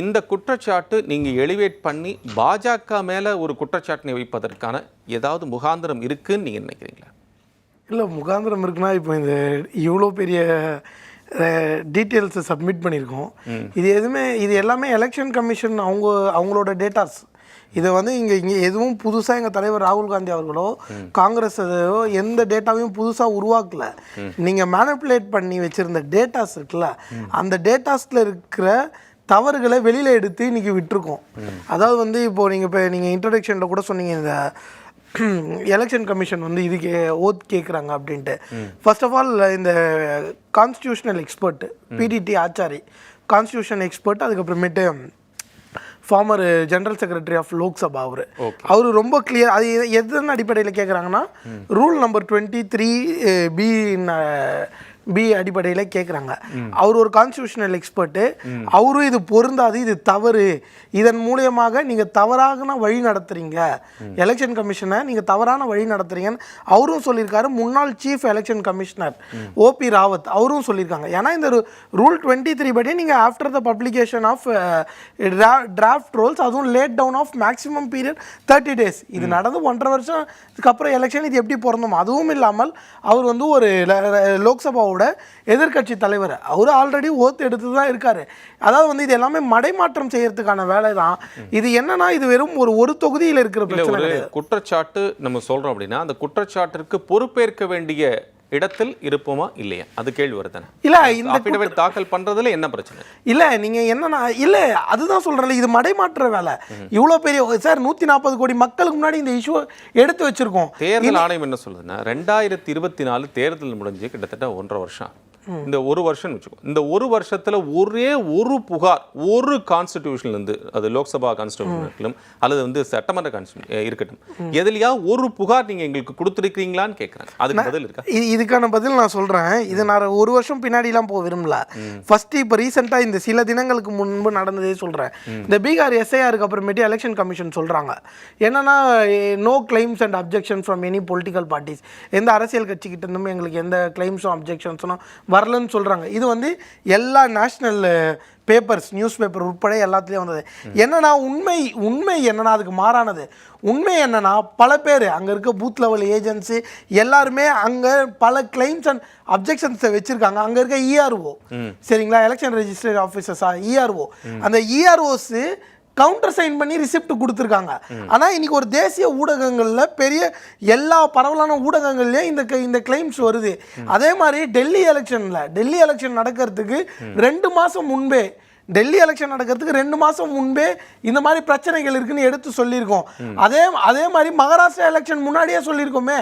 இந்த குற்றச்சாட்டு நீங்க எலிவேட் பண்ணி பாஜக மேல ஒரு குற்றச்சாட்டினை வைப்பதற்கான ஏதாவது முகாந்திரம் இருக்குன்னு நீங்க நினைக்கிறீங்களா? இல்லை முகாந்திரம் இருக்குன்னா இப்போ இந்த இவ்வளோ பெரிய டீட்டெயில்ஸை சப்மிட் பண்ணியிருக்கோம். இது எதுவுமே இது எல்லாமே எலெக்ஷன் கமிஷன் அவங்க அவங்களோட டேட்டாஸ் இதை வந்து இங்கே இங்கே எதுவும் புதுசாக எங்கள் தலைவர் ராகுல் காந்தி அவர்களோ காங்கிரஸ் எந்த டேட்டாவையும் புதுசாக உருவாக்கல. நீங்கள் மேனிப்புலேட் பண்ணி வச்சுருந்த டேட்டாஸ் இருக்குல்ல அந்த டேட்டாஸில் இருக்கிற தவறுகளை வெளியில் எடுத்து இன்னைக்கு விட்டுருக்கோம். அதாவது வந்து இப்போ நீங்கள் இப்போ நீங்கள் இன்ட்ரடக்ஷனில் கூட சொன்னீங்க இந்த எலெக்ஷன் கமிஷன் வந்து இதுக்கு ஓத் கேட்குறாங்க அப்படின்ட்டு. ஃபர்ஸ்ட் ஆஃப் ஆல் இந்த constitutional expert PDT Achari constitution expert அதுக்கப்புறமேட்டு former general secretary of Lok Sabha அவர். அவர் ரொம்ப கிளியர் அது எதன் அடிப்படையில் கேட்குறாங்கன்னா rule number twenty three B B அடிப்படையில் கேட்குறாங்க அவர் ஒரு கான்ஸ்டியூஷனல் எக்ஸ்பர்ட்டு அவரும் இது பொருந்தாது இது தவறு. இதன் மூலியமாக நீங்கள் தவறான வழி நடத்துறீங்க. எலெக்ஷன் கமிஷனை நீங்கள் தவறான வழி நடத்துறீங்கன்னு அவரும் சொல்லியிருக்காரு. முன்னாள் chief election commissioner OP Rawat அவரும் சொல்லியிருக்காங்க. ஏன்னா இந்த ரூல் டுவெண்ட்டி த்ரீ படி நீங்கள் after the publication of draft rolls அதுவும் laid down of maximum period thirty days இது நடந்து ஒன்றரை வருஷத்துக்கு அப்புறம் எலெக்ஷன் இது எப்படி பிறந்தோம் அதுவும் இல்லாமல் அவர் வந்து ஒரு ல- லோக்சபாவோட எதிர்க்கட்சி தலைவர். அவர் ஆல்ரெடி ஓத்து எடுத்து தான் இருக்காரு. அதாவது வந்து இது எல்லாமே மடைமாற்றம் செய்யறதுக்கான வேலை தான் இது என்னன்னா இது வெறும் ஒரு ஒரு தொகுதியில் இருக்கிற ஒரு குற்றச்சாட்டு நம்ம சொல்றோம் அப்படின்னா அந்த குற்றச்சாட்டிற்கு பொறுப்பேற்க வேண்டிய இடத்தில் இருப்போமா இல்லையா? அது கேள்வி வருதானே? இல்ல இந்த அபிடவிட் தாக்கல் பண்றதுல என்ன பிரச்சனை? இல்ல நீங்க என்னன்னா இல்ல அதுதான் சொல்றேன்ல இது மடைமாற்ற வேலை. இவ்வளவு பெரிய சார் நூத்தி நாற்பது கோடி மக்களுக்கு முன்னாடி இந்த இஷ்யூ எடுத்து வச்சிருக்கோம். தேர்தல் ஆணையம் என்ன சொல்லுதுன்னா ரெண்டாயிரத்தி இருபத்தி நாலு தேர்தல் முடிஞ்சு கிட்டத்தட்ட ஒன்றரை வருஷம். இந்த ஒரு வருஷம் வச்சுக்கோ. இந்த ஒரு வருஷத்துல ஒரே ஒரு புகார் ஒரு கான்ஸ்டிடியூஷன்ல இருந்து அது லோக்சபா கான்ஸ்டிடியூஷன் இருக்கட்டும் அல்லது வந்து சட்டமன்ற கான்ஸ்டியூஷன் இருக்கட்டும். எதுலயா ஒரு புகார் நீங்க எங்களுக்கு கொடுத்துருக்கீங்களான்னு கேட்கறாங்க அதுக்கு பதில் இருக்கா? இது இதுக்கான பதில் நான் சொல்றேன். இது நான் ஒரு வருஷம் பின்னாடிலாம் போக விரும்பல. ஃபர்ஸ்ட் இப்போ ரீசெண்டாக இந்த சில தினங்களுக்கு முன்பு நடந்ததே சொல்றேன். இந்த பீகார் எஸ்ஐஆருக்கு அப்புறமேட்டு எலெக்ஷன் கமிஷன் சொல்றாங்க. என்னன்னா no claims and objection from any political parties எந்த அரசியல் கட்சிக்கிட்ட இருந்தும் எங்களுக்கு எந்த கிளைம்ஸும் அப்ஜெக்ஷன்ஸும் வரலன்னு சொல்றாங்க. இது வந்து எல்லா நேஷ்னல் பேப்பர்ஸ் நியூஸ் பேப்பர் உட்பட எல்லாத்துலேயும் வந்தது. என்னன்னா உண்மை உண்மை என்னன்னா அதுக்கு மாறானது. உண்மை என்னன்னா பல பேர் அங்கே இருக்க பூத் லெவல் ஏஜென்சி எல்லாருமே அங்கே பல கிளைம்ஸ் அண்ட் அப்ஜெக்ஷன்ஸை வச்சுருக்காங்க. அங்கே இருக்க இஆர்ஓ சரிங்களா? எலெக்ஷன் ரெஜிஸ்டர் ஆஃபீஸர்ஸா இஆர்ஓ அந்த இஆர்ஓஸு கவுண்டர் சைன் பண்ணி ரிசிப்ட் கொடுத்துருக்காங்க. ஆனால் இன்னைக்கு ஒரு தேசிய ஊடகங்களில் பெரிய எல்லா பரவலான ஊடகங்கள்லேயும் இந்த இந்த கிளைம்ஸ் வருது. அதே மாதிரி டெல்லி எலெக்ஷனில் டெல்லி எலெக்ஷன் நடக்கிறதுக்கு ரெண்டு மாதம் முன்பே டெல்லி எலெக்ஷன் நடக்கிறதுக்கு ரெண்டு மாதம் முன்பே இந்த மாதிரி பிரச்சனைகள் இருக்குன்னு எடுத்து சொல்லியிருக்கோம். அதே அதே மாதிரி மகாராஷ்டிரா எலெக்ஷன் முன்னாடியே சொல்லியிருக்கோமே.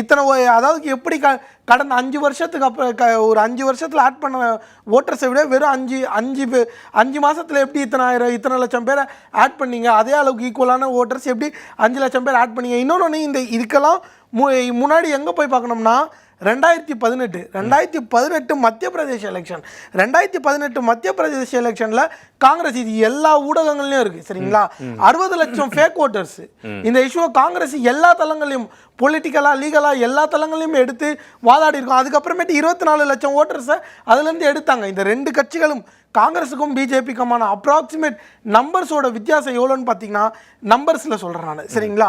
இத்தனை அதாவது எப்படி க கடந்த அஞ்சு வருஷத்துக்கு அப்புறம் க ஒரு அஞ்சு வருஷத்தில் ஆட் பண்ண ஓட்டர்ஸை விட வெறும் அஞ்சு அஞ்சு அஞ்சு மாதத்தில் எப்படி இத்தனை ஆயிரம் இத்தனை லட்சம் பேரை ஆட் பண்ணீங்க? அதே அளவுக்கு ஈக்குவலான ஓட்டர்ஸ் எப்படி அஞ்சு லட்சம் பேர் ஆட் பண்ணீங்க? இன்னொன்று இந்த இதுக்கெல்லாம் மு முன்னாடி எங்கே போய் பார்க்கணும்னா ரெண்டாயிரத்தி பதினெட்டு ரெண்டாயிரத்தி பதினெட்டு மத்திய பிரதேச எலெக்ஷன் ரெண்டாயிரத்தி பதினெட்டு மத்திய பிரதேச எலெக்ஷன்ல காங்கிரஸ் இது எல்லா ஊடகங்கள்லயும் இருக்கு சரிங்களா? அறுபது லட்சம் ஃபேக் ஓட்டர்ஸ் இந்த இஷ்யூ காங்கிரஸ் எல்லா தளங்களையும் பொலிட்டிக்கலா லீகலா எல்லா தளங்களையும் எடுத்து வாதாடி இருக்கும் அதுக்கப்புறமேட்டு இருபத்தி நாலு லட்சம் ஓட்டர்ஸை அதுலேருந்து எடுத்தாங்க. இந்த ரெண்டு கட்சிகளும் காங்கிரஸுக்கும் பிஜேபிக்குமான அப்ராக்சிமேட் நம்பர்ஸோட வித்தியாசம் எவ்வளோன்னு பார்த்தீங்கன்னா நம்பர்ஸில் சொல்கிறேன் நான். சரிங்களா?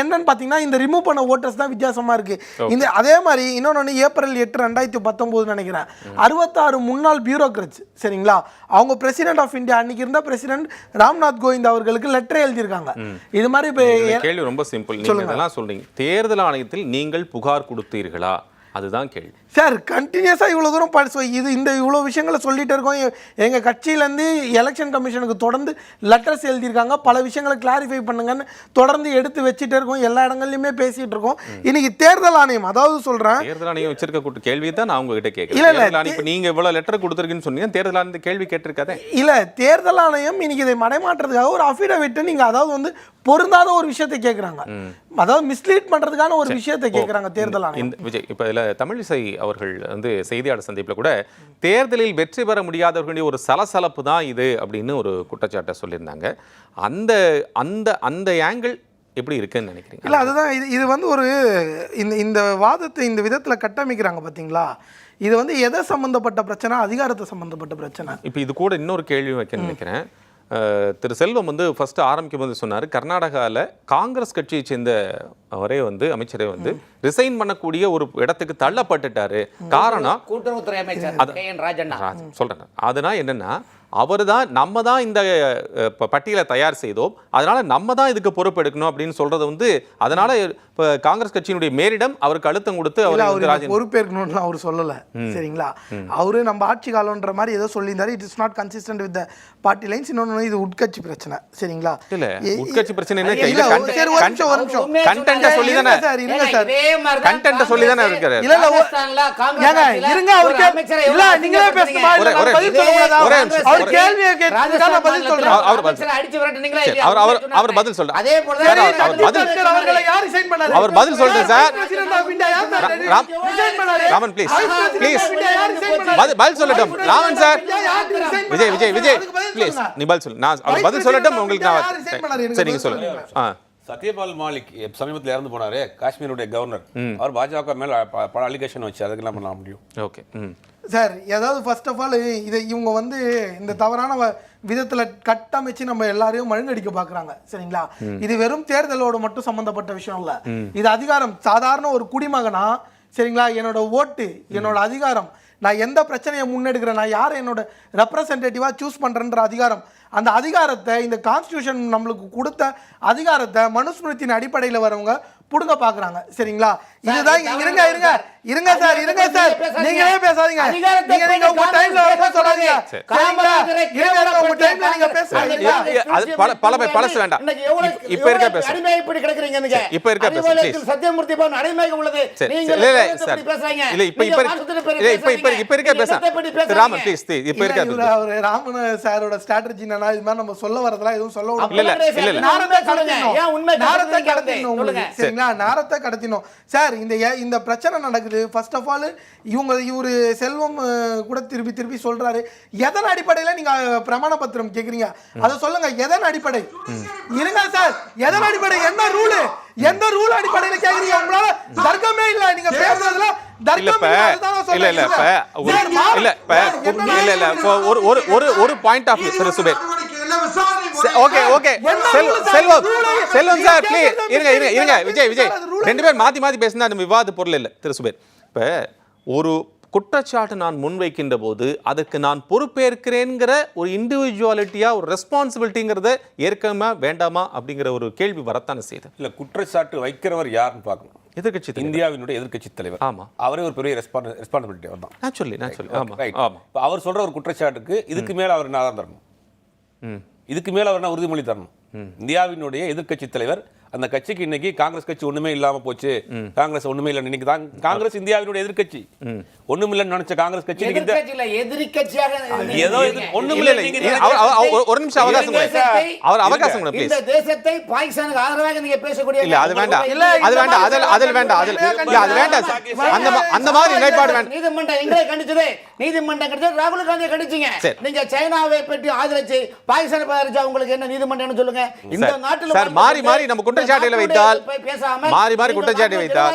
என்னன்னு பார்த்தீங்கன்னா இந்த ரிமூவ் பண்ண ஓட்டர்ஸ் தான் வித்தியாசமாக இருக்குது இந்த அதே மாதிரி இன்னொன்று ஏப்ரல் எட்டு ரெண்டாயிரத்தி பத்தொம்போது நினைக்கிறேன். அறுபத்தாறு முன்னாள் பியூரோக்ரட்ஸ் சரிங்களா? அவங்க பிரசிடென்ட் ஆஃப் இந்தியா அன்னைக்கு இருந்த பிரசிடென்ட் ராம்நாத் கோவிந்த் அவர்களுக்கு லெட்டர் எழுதியிருக்காங்க. இது மாதிரி இப்போ கேள்வி ரொம்ப சிம்பிள் நீங்க இதெல்லாம் சொல்றீங்க. தேர்தல் ஆணையத்தில் நீங்கள் புகார் கொடுத்தீர்களா? அதுதான் கேள்வி. சார் கண்டினியூஸாக இவ்வளோ தூரம் படிச்சு இது இந்த இவ்வளோ விஷயங்களை சொல்லிட்டு இருக்கோம். எ- எங்க கட்சியிலேருந்து எலெக்ஷன் கமிஷனுக்கு தொடர்ந்து லெட்டர்ஸ் எழுதியிருக்காங்க. பல விஷயங்களை கிளாரிஃபை பண்ணுங்கன்னு தொடர்ந்து எடுத்து வச்சுட்டு இருக்கோம். எல்லா இடங்கள்லையுமே பேசிட்டு இருக்கோம். இன்னைக்கு தேர்தல் ஆணையம் அதாவது சொல்கிறேன் தேர்தல் ஆணையம் வச்சிருக்க கூட்டு கேள்வி தான் நான் உங்ககிட்ட கேட்கிறேன் இல்ல, இப்ப நீங்க இவ்வளவு லெட்டர் கொடுத்துருக்கீங்கன்னு சொன்னீங்க. தேர்தல் ஆணையம் கேள்வி கேட்டிருக்காதே. இல்லை தேர்தல் ஆணையம் இன்னைக்கு இதை மடைமாற்றுறதுக்காக ஒரு அஃபிடவிட் நீங்கள் அதாவது வந்து பொருந்தாத ஒரு விஷயத்தை கேட்குறாங்க அதாவது மிஸ்லீட் பண்ணுறதுக்கான ஒரு விஷயத்தை கேட்குறாங்க தேர்தல் ஆணையம். விஜய் இப்ப இதுல தமிழிசை அவர்கள் வந்து செய்தியாளர் சந்திப்புல கூட தேர்தலில் வெற்றி பெற முடியாதவர்களுடைய ஒரு சலசலப்பு தான் இது அப்படின்னு ஒரு குற்றச்சாட்டை சொல்லியிருந்தாங்க. அந்த அந்த அந்த ஆங்கிள் எப்படி இருக்குன்னு நினைக்கிறீங்க? இல்லை அதுதான் இது இது வந்து ஒரு இந்த இந்த வாதத்தை இந்த விதத்தில் கட்டமைக்கிறாங்க பார்த்தீங்களா இது வந்து எதை சம்மந்தப்பட்ட பிரச்சனை? அதிகாரத்தை சம்மந்தப்பட்ட பிரச்சனை. இப்போ இது கூட இன்னொரு கேள்வி வைக்க நினைக்கிறேன். திரு செல்வம் வந்து ஃபர்ஸ்ட் ஆரம்பிக்கும் போது சொன்னார் கர்நாடகாவில் காங்கிரஸ் கட்சியை சேர்ந்த அவரே வந்து அமைச்சரே வந்து ரிசைன் பண்ணக்கூடிய ஒரு இடத்துக்கு தள்ளப்பட்டுட்டாரு. காரணம் கூட்டுறவுத்துறை அமைச்சர் சொல்றேன் அதனால் என்னன்னா அவர் தான் நம்ம தான் இந்த பட்டியலை தயார் செய்தோம். அதனால நம்ம தான் இதுக்கு பொறுப்பெடுக்கணும் அப்படின்னு சொல்றது வந்து அதனால இப்போ காங்கிரஸ் கட்சியினுடைய மேலிடம் அவருக்கு அழுத்தம் கொடுத்து அவர் பொறுப்பேற்கணும்னு அவர் சொல்லல. சரிங்களா? அவரு நம்ம ஆட்சி காலம்ன்ற மாதிரி ஏதோ சொல்லியிருந்தாரு. It is not consistent with party lines இன்னொன்று இது உட்கட்சி பிரச்சனை. சரிங்களா? இல்ல உட்கட்சி பிரச்சனை என்ன? இருங்க இருக்காரு. இல்ல, நீங்களே அசிங்கப்படுத்துனீங்க? அவர் கேள்வியை நான் பதில் சொல்றேன். அவர்- அவர் பதில் அடிச்சு விரட்டுனீங்களா? அவர்- அவர்-. அவர் பதில் சொல்றாரு. அதே போலதான் சார், சரி, அவர்- பதில் அவர்களை யார் resign பண்ணாரு? அவர் பதில் சொல்றேன் சார். ராமன், resign பண்ணாரு? பதில் சொல்லட்டும் ராமன் சார் விஜய்? விஜய் விஜய் அதுக்கு பதில் ப்ளீஸ் சொல்லுங்க. நீ பதில் சொல்லு நான் அவர் பதில் சொல்லட்டும் உங்களுக்கு நான் சரி நீங்க சொல்லுங்க. ஆ சத்யபால் மாலிக் சமீபத்தில் இறந்து போனாரு காஷ்மீருடைய கவர்னர் அவர் பாஜக மேல பல அலிகேஷன் வச்சு அதுக்கு என்ன பண்ண முடியும்? ஓகே சார் ஏதாவது ஃபர்ஸ்ட் ஆஃப் ஆல் இதை இவங்க வந்து இந்த தவறான வ- விதத்துல கட்டமைச்சு நம்ம எல்லாரையும் மழுங்கடிக்க பார்க்கறாங்க சரிங்களா? இது வெறும் தேர்தலோட மட்டும் சம்பந்தப்பட்ட விஷயம் இல்ல. இது அதிகாரம் சாதாரண ஒரு குடிமகனா சரிங்களா? என்னோட ஓட்டு என்னோட அதிகாரம். நான் எந்த பிரச்சனையை முன்னெடுக்கிறேன்? நான் யாரை என்னோட ரெப்ரசன்டேட்டிவா சூஸ் பண்றேன்ற அதிகாரம்? அந்த அதிகாரத்தை இந்த கான்ஸ்டியூஷன் நம்மளுக்கு கொடுத்த அதிகாரத்தை மனுஸ்மிருத்தின் அடிப்படையில் வரவங்க புடுங்க பார்க்கறாங்க சரிங்களா இதுதான் இது இருங்க இருங்க இருங்க சார் இருங்க சார். நீங்களே பேசாதீங்க அதிகாரத்தை நீங்க நீங்க உங்க டைம்ல பேச சொல்லாதீங்க சரி. சரிங்களா இருங்க உங்க டைம்ல நீங்க பேசுறீங்க அது- பல- பல பழசு வேண்டாம். இப்ப- இருக்க பேசு. அடிமை இப்படி கிடக்குறீங்க நீங்க இப்ப இருக்க பேசு. சத்தியமூர்த்தி பவன் அடிமை உள்ளது நீங்க இல்ல இல்ல எதை சார் பத்தி பேசுறீங்க இல்ல இப்ப இப்ப இல்ல இப்ப இப்ப பேசுறீங்க. இப்ப இருக்க பேச? ராமன் ப்ளீஸ் இப்ப இருக்க அவரு ராமன் சாரோட ஸ்ட்ராட்டஜி என்னன்னா இது மாதிரி நம்ம சொல்ல வரதெல்லாம் எதுவும் சொல்ல அப்ப இல்ல, இல்ல, சொல்லுங்க. கடத்தினோம். ஏன் உண்மை கடத்துறீங்க கடத்தினோம் உங்களுக்கு. சரிங்களா நாரத்தை கடத்தினோம். சார் இந்த இந்த பிரச்சனை நடக்குது. ஃபர்ஸ்ட் ஆஃப் ஆல் இவங்க இவரு செல்வம் கூட திருப்பி திருப்பி சொல்றாரு. எதன் அடிப்படையில நீங்க பிரமாண பத்திரம் கேக்குறீங்க? அதை சொல்லுங்க எதன் அடிப்படை? இருங்க சார். எதன் அடிப்படை? என்ன ரூல்? எந்த ரூல் அடிப்படையில கேக்குறீங்க? உங்களால தர்க்கமே இல்ல. நீங்க பேசுறதுல. ஒரு- ஒரு ஒரு point of Zubair. Okay okay? Selvam Selvam sir please இருங்க இருங்க இருங்க விஜய் விஜய். ரெண்டு பேர் மாத்தி மாத்தி பேசினா அது விவாத பொருள் இல்ல திரு சுபேர். இப்ப ஒரு குற்றச்சாட்டு நான் முன்வைக்கின்ற போது அதுக்கு நான் பொறுப்பேற்கிறேங்கிற ஒரு இண்டிவிஜுவாலிட்டியா ஒரு ரெஸ்பான்சிபிலிட்டிங்கிறத ஏற்கமா வேண்டாமா அப்படிங்கிற ஒரு கேள்வி வரத்தானே செய்யுது. இல்ல குற்றச்சாட்டு வைக்கிறவர் யாருன்னு பார்க்கணும். எதிர்கட்சி தலைவர். இந்தியாவினுடைய எதிர்க்கட்சி தலைவர். ஆமா. அவரே ஒரு பெரிய ரெஸ்பான்ஸ் ரெஸ்பான்சிபிலிட்டி அவர் தான் நேச்சுரலி நேச்சுரலி ஆமா. ரைட் ஆமா. இப்போ அவர் சொல்ற ஒரு குற்றச்சாட்டுக்கு இதுக்கு மேல அவர் என்ன ஆதாரம் தரணும்? ம். இதுக்கு மேல அவர் உறுதிமொழி தரணும்? இந்தியாவினுடைய எதிர்க்கட்சி தலைவர் அந்த கட்சிக்கு இன்னைக்கு காங்கிரஸ் கட்சி ஒண்ணுமே இல்லாம போச்சு. காங்கிரஸ் ஒண்ணுமே இல்லை இன்னைக்கு தான் காங்கிரஸ் இந்தியாவினுடைய எதிர்க்கட்சி. ஒண்ணுமில்லைன்னு நினைச்ச காங்கிரஸ் கட்சி ஏதோ. ஒண்ணுமில்ல இல்ல ஒரு நிமிஷம் அவகாசம் அவர் அவகாசம் இந்த தேசத்தை பாகிஸ்தானுக்கு ஆதரவாக நீங்க பேசக்கூடிய இல்ல அது வேண்டாம். இல்ல, அது வேண்டாம். அதில் அதில் வேண்டாம். அதில் இல்ல அது வேண்டாம். அந்த அந்த மாதிரி நிலைப்பாடு வேண்டாம் நீதிமன்றம் எங்களை கண்டிச்சது. நீதிமன்றம் கண்டிச்சது. ராகுல் காந்தியை கண்டிச்சீங்க. நீங்க சைனாவை பற்றி ஆதரிச்சு பாகிஸ்தான் ஆதரிச்சா உங்களுக்கு என்ன நீதிமன்றம் சொல்லுங்க? இந்த நாட்டில் மாறி கொண்டு மாறி நம்ம குற்றச்சாட்டுகளை வைத்தால், மாறி மாறி குற்றச்சாட்டு வைத்தால்,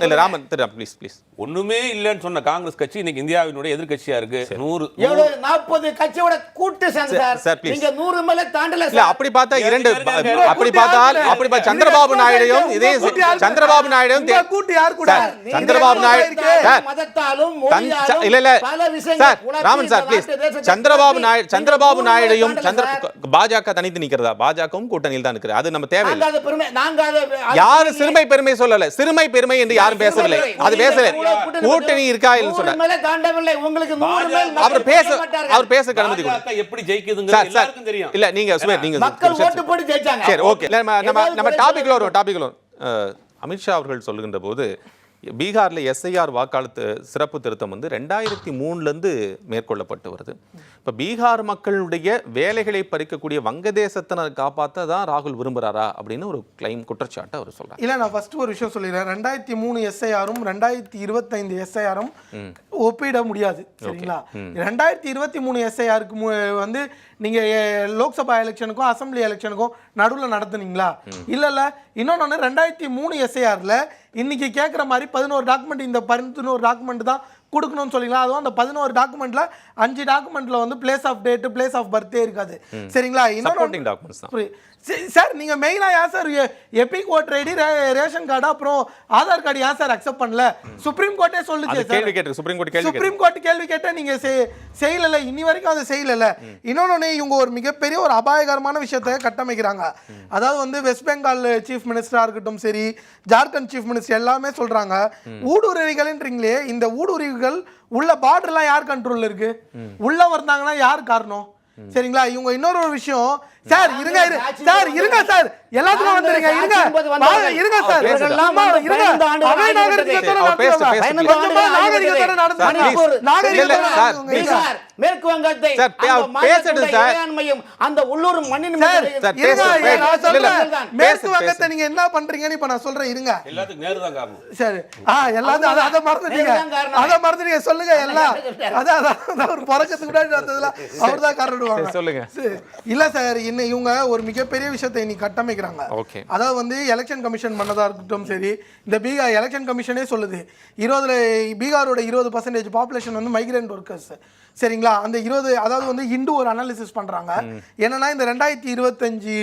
இல்ல. ராமன் திரு ப்ளீஸ் ப்ளீஸ் ஒண்ணுமே இல்லைன்னு சொன்ன காங்கிரஸ் கட்சி இன்னைக்கு இந்தியாவினுடைய எதிர்க்கட்சியா இருக்கு நூறு நாற்பது கட்சியோட கூட்டு சேர்ந்து சார். நீங்க நூறு மேல தாண்டல இல்ல. அப்படி பார்த்தா இரண்டு. அப்படி பார்த்தால் அப்படி பார்த்தா? சந்திரபாபு நாயுடையும் இதே? சந்திரபாபு நாயுடையும் கூட்டி யாரு கூட? சந்திரபாபு நாயுடு மதத்தாலும், இல்ல இல்ல sir Raman sir please Chandrababu Naidu Chandrababu நாயுடையும் Chandra பாஜக தனித்து நிக்கிறதா பாஜகவும் கூட்டணியில் தான் இருக்கிறது அது நம்ம தேவையில்லை. நாங்க அதை பெருமை நாங்க அதை அது யாரு பெருமை- சிறுமை பெருமை சொல்லல. சிறுமை பெருமை என்று யாரும் பேசவில்லை அது பேசல. கூட்டணி இருக்கா மேல தாண்டவில்லை. உங்களுக்கு அவர் பேச. அவர் பேச அனுமதி எப்படி எல்லாருக்கும் தெரியும். இல்ல நீங்க சுமேர் நீங்க மக்கள் சரி, ஓட்டு போட்டு ஜெயிச்சாங்க. சரி ஓகே. நம்ம நம்ம டாபிக்ல. வரும் டாபிக்ல வரும் அமித்ஷா அவர்கள் சொல்லுகின்ற போது பீகார்ல எஸ்ஐஆர் வாக்காளர் சிறப்பு திருத்தம் வந்து ரெண்டாயிரத்தி மூணுலேருந்து மேற்கொள்ளப்பட்டு வருது. இப்போ பீகார் மக்களுடைய வேலைகளை பறிக்கக்கூடிய வங்கதேசத்தினர் காப்பாற்ற தான் ராகுல் விரும்புறாரா அப்படின்னு ஒரு கிளைம் குற்றச்சாட்டை அவர் சொல்றாரு. இல்ல நான் ஃபர்ஸ்ட் ஒரு விஷயம் சொல்லிடுறேன். ரெண்டாயிரத்தி மூணு எஸ்ஐஆரும் ரெண்டாயிரத்தி இருபத்தைந்து எஸ்ஐஆரும் ஒப்பிட முடியாது சரிங்களா? ரெண்டாயிரத்தி இருபத்தி மூணு எஸ்ஐஆருக்கு வந்து நீங்க அஹ், லோக்சபா எலெக்ஷனுக்கும் அசெம்பிளி எலெக்ஷனுக்கும் நடுவில் நடத்துனீங்களா? இல்ல இல்ல. இன்னொன்னு ரெண்டாயிரத்தி மூணு எஸ்ஐஆர்ல இன்னைக்கு கேட்குற மாதிரி பதினோரு டாக்குமெண்ட் இந்த பதினோரு டாக்குமெண்ட் தான் கொடுக்கணும்னு சொல்லிங்களா அதுவும் அந்த பதினோரு டாக்குமெண்ட்ல அஞ்சு டாக்குமெண்ட்ல வந்து place of date place of birthday இருக்காது. சரிங்களா? இன்னொரு டாக்குமெண்ட்ஸ். சரி, நீங்க மெயினா ஏன் sir EPIC voter ID ration card அப்புறம் ஆதார் கார்டு ஏன் சார் அக்செப்ட் பண்ணல. சுப்ரீம் கோர்ட்டே சொல்லுச்சு கேள்வி கேட்டு சுப்ரீம் கோர்ட் கேள்வி சுப்ரீம் கோர்ட் கேள்வி கேட்ட நீங்க செய்- செய்யல இன்னி வரைக்கும் அதை செய்யல இன்னொன்னு இவங்க ஒரு மிகப்பெரிய ஒரு அபாயகரமான விஷயத்தை கட்டமைக்கிறாங்க. அதாவது வந்து வெஸ்ட் பெங்கால் சீஃப் மினிஸ்டரா இருக்கட்டும் சரி ஜார்க்கண்ட் சீஃப் மினிஸ்டர் எல்லாமே சொல்றாங்க. ஊடுருவிகள்ன்றீங்களே இந்த ஊடுருவிகள் உள்ள பார்டர்லாம் யார் கண்ட்ரோல்ல இருக்கு? உள்ள வந்தாங்கன்னா யார் காரணம்? சரிங்களா? இவங்க இன்னொரு ஒரு விஷயம் சார் இருங்க இரு- சார் இருங்க சார். எல்லாத்துக்கும் வந்துருங்க இருங்க. இருங்க சார். இருங்க. மேற்கு வங்கத்தை அந்த உள்ளூர் மண்ணின். மேற்கு வங்கத்தை. நீங்க என்ன பண்றீங்கன்னு இப்ப நான் சொல்றேன் இருங்க. சரி ஆ எல்லாத்தையும் அதை அதை மறந்துட்டீங்க. அதை மறந்துட்டீங்க சொல்லுங்க எல்லாம். அதான் அதான் அவர் பிறக்கத்துக்கு முன்னாடி நடந்ததுல அவர் தான் காரணம் சரி, சொல்லுங்க. இல்ல சார் இன்னும் இவங்க ஒரு மிகப்பெரிய விஷயத்தை இன்னைக்கு கட்டமைக்கிறாங்க. Okay. அதாவது வந்து எலெக்ஷன் கமிஷன் பண்ணதா இருக்கட்டும் சரி இந்த பீகார் எலெக்ஷன் கமிஷனே சொல்லுது. இருபதுல பீகாரோட இருபது பர்சன்டேஜ் பாப்புலேஷன் வந்து மைக்ரேண்ட் ஒர்க்கர்ஸ் சரிங்களா? அந்த இருபது அதாவது வந்து இண்டு ஒரு அனாலிசிஸ் பண்றாங்க. என்னன்னா இந்த ரெண்டாயிரத்தி இருபத்தஞ்சு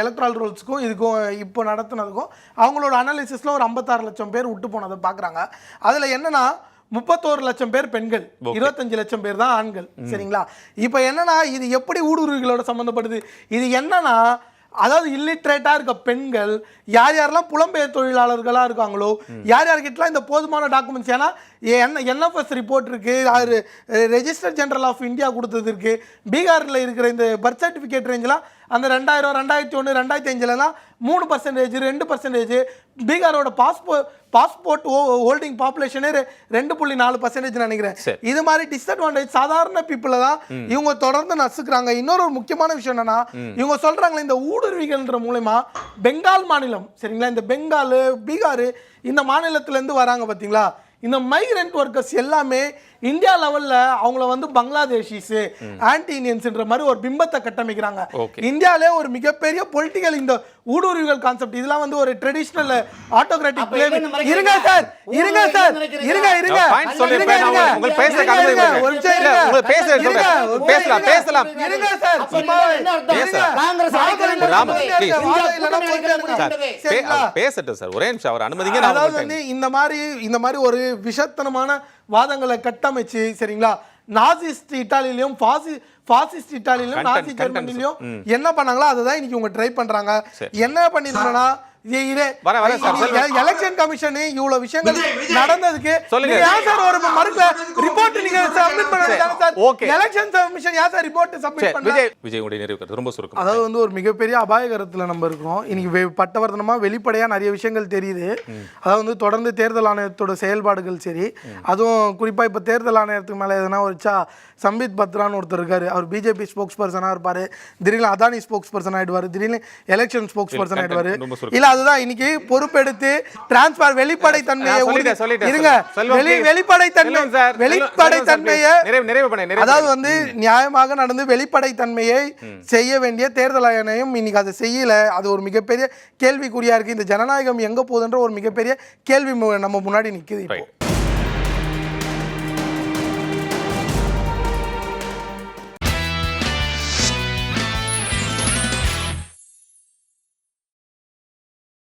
எலக்ட்ரால் ரோல்ஸ்க்கும் இதுக்கும் இப்போ நடத்துனதுக்கும் அவங்களோட அனாலிசிஸ்ல ஒரு ஐம்பத்தாறு லட்சம் பேர் விட்டு போனதை பார்க்குறாங்க. அதுல என்னன்னா முப்பத்தோரு லட்சம் பேர் பெண்கள் இருபத்தஞ்சு லட்சம் பேர் தான் ஆண்கள். சரிங்களா? இப்போ என்னன்னா இது எப்படி ஊடுருவிகளோட சம்மந்தப்படுது இது என்னன்னா அதாவது இல்லிட்ரேட்டாக இருக்க பெண்கள் யார் யாரெல்லாம் புலம்பெயர் தொழிலாளர்களாக இருக்காங்களோ யார் யார்கிட்டலாம் இந்த போதுமான டாக்குமெண்ட்ஸ் ஏன்னா என் என்எஃப்எஸ் ரிப்போர்ட் இருக்கு அது ரெஜிஸ்டர் ஜெனரல் ஆஃப் இந்தியா கொடுத்தது இருக்கு. பீகாரில் இருக்கிற இந்த பர்த் சர்டிஃபிகேட் ரேஞ்செலாம் அந்த ரெண்டாயிரம் ரெண்டாயிரத்தி ஒன்று ரெண்டாயிரத்தி அஞ்சுலலாம் மூணு பர்சன்டேஜ் ரெண்டு பர்சன்டேஜ் பீகாரோட பாஸ்போ பாஸ்போர்ட் ஹோல்டிங் பாப்புலேஷனே ரெண்டு புள்ளி நாலு பர்சன்டேஜ் நினைக்கிறேன். இது மாதிரி டிஸ்அட்வான்டேஜ் சாதாரண பீப்புளை தான் இவங்க தொடர்ந்து நசுக்குறாங்க. இன்னொரு ஒரு முக்கியமான விஷயம் என்னன்னா இவங்க சொல்றாங்களே இந்த ஊடுருவிகள்ன்ற மூலயமா பெங்கால் மாநிலம் சரிங்களா? இந்த பெங்கால் பீகார் இந்த மாநிலத்துல இருந்து வராங்க பாத்தீங்களா? இந்த மைக்ரெண்ட் ஒர்க்கர்ஸ் எல்லாமே இந்தியா லெவல்ல அவங்கள வந்து பங்களாதேஷிஸ் ஆன்டி இந்தியன்ஸ்ன்ற மாதிரி ஒரு பிம்பத்தை கட்டமைக்கிறாங்க. இந்தியாவிலே ஒரு மிகப்பெரிய பொலிட்டிக்கல் இந்த ஊடுருவிகள் கான்செப்ட் இதெல்லாம் வந்து ஒரு ட்ரெடிஷனல் ஆட்டோகிராட்டிக்? இருங்க சார் இருங்க சார்? இருங்க இருங்க. பேசலாம். பேசலாம். இருங்க சார் பேசட்டும் சார் ஒரே நிமிஷம் அவர் அனுமதிங்க நான் அதாவது இந்த மாதிரி இந்த மாதிரி ஒரு விஷத்தனமான வாதங்களை கட்டமைச்சு சரிங்களா நாசிஸ்ட் இட்டாலியிலும் பாசி பாசிஸ்ட் Content, நாசி. ஜெர்மனிலையும் என்ன பண்ணாங்களோ அதை தான் இன்னைக்கு இவங்க ட்ரை பண்றாங்க. என்ன பண்ணிருந்தோம்னா எலெக்ஷன் கமிஷன் இவ்வளவு விஷயங்கள் நடந்ததுக்கு சொல்லுங்க. நீங்க ஏன் சார் ஒரு மறுக்கல ரிப்போர்ட் நீங்க சப்மிட் பண்ண வேண்டியதானே சார் okay. எலெக்ஷன் கமிஷன் ஏன் சார் ரிப்போர்ட் சரி சப்மிட் பண்ணல விஜய் விஜய் உடைய நிறைவு கருத்து ரொம்ப சுருக்கம். அதாவது வந்து ஒரு மிகப்பெரிய அபாயகரத்தில் நம்ம இருக்கிறோம். இன்னைக்கு பட்டவர்த்தனமா வெளிப்படையா நிறைய விஷயங்கள் தெரியுது. அதாவது வந்து தொடர்ந்து தேர்தல் ஆணையத்தோட செயல்பாடுகள் சரி. அதுவும் குறிப்பா இப்ப தேர்தல் ஆணையத்துக்கு மேல எதனா வச்சா சம்பித் பத்ரான்னு ஒருத்தர் இருக்காரு. அவர் பிஜேபி ஸ்போக்ஸ் பர்சனாக இருப்பாரு. திடீர்னு அதானி ஸ்போக்ஸ் பர்சன் ஆயிடுவாரு. திடீர்னு எலெக்ஷன் ஸ்போக்ஸ் பர்சன் ஆயிடுவாரு. இல்ல அதுதான். இன்னைக்கு பொறுப்பெடுத்து டிரான்ஸ்பார் வெளிப்படை தன்மையை சொல்லிட்டேன், இருங்க. வெளி please. வெளிப்படை தன்மை செல்வம் சார், செல்வம், வெளிப்படை செல்வம் சார், தன்மையை please. நிறைவு நிறைவு பண்ண நிறைவு அதாவது வந்து நியாயமாக நடந்து வெளிப்படைத்தன்மையை செய்ய வேண்டிய தேர்தல் ஆணையம் இன்னைக்கு அதை செய்யல. அது ஒரு மிகப்பெரிய கேள்விக்குறியா இருக்கு. இந்த ஜனநாயகம் எங்க போகுதுன்ற ஒரு மிகப்பெரிய கேள்வி நம்ம முன்னாடி நிக்குது இப்போ.